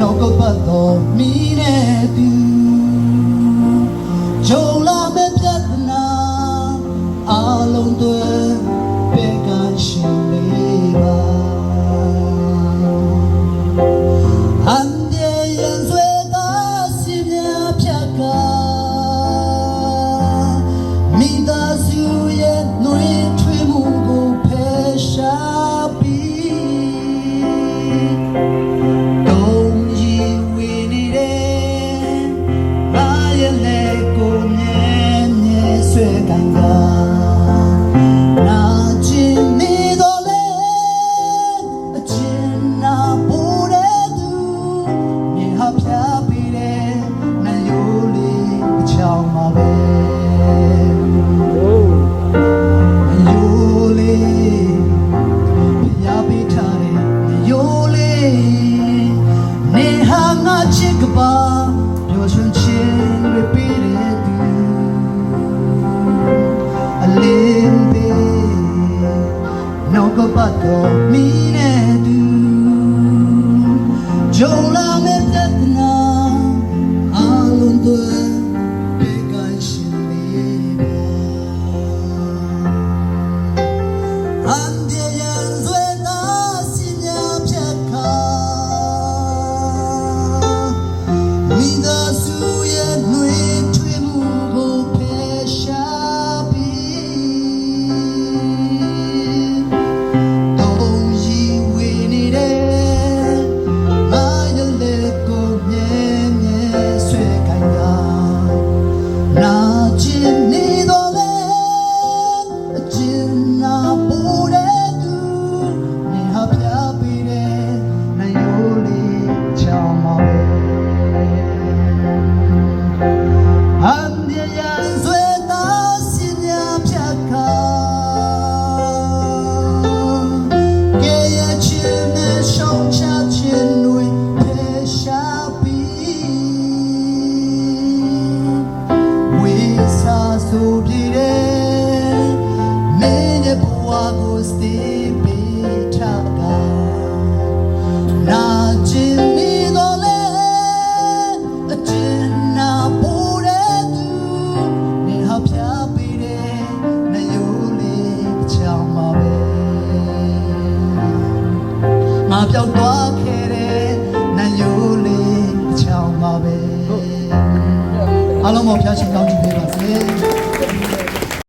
နောက်ကပတ်တော်မိနေသူဂျုံလ ပတ်တော်မီးနဲ့သူဂျုံလာမဲ့တတ်နာအလုံးသွဲ ပျောက်သွားခဲ့တဲ့နတ်ရိုးလေးအချောင်းပါပဲအားလုံးပေါ်ဖျားရှင်ကောင်းချီးပေးပါစေ